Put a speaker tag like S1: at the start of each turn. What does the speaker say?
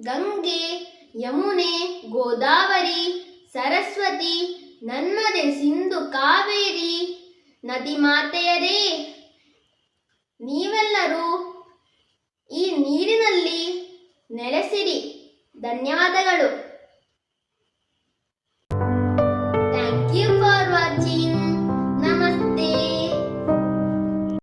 S1: ಗಂಗೆ ಯಮುನೆ ಗೋದಾವರಿ ಸರಸ್ವತಿ ನನ್ನದೆ ಸಿಂಧು ಕಾವೇರಿ. ನದಿ ಮಾತೆಯರೇ ನೀವೆಲ್ಲರೂ ಈ ನೀರಿನಲ್ಲಿ ನೆಲೆಸಿರಿ. ಧನ್ಯವಾದಗಳು.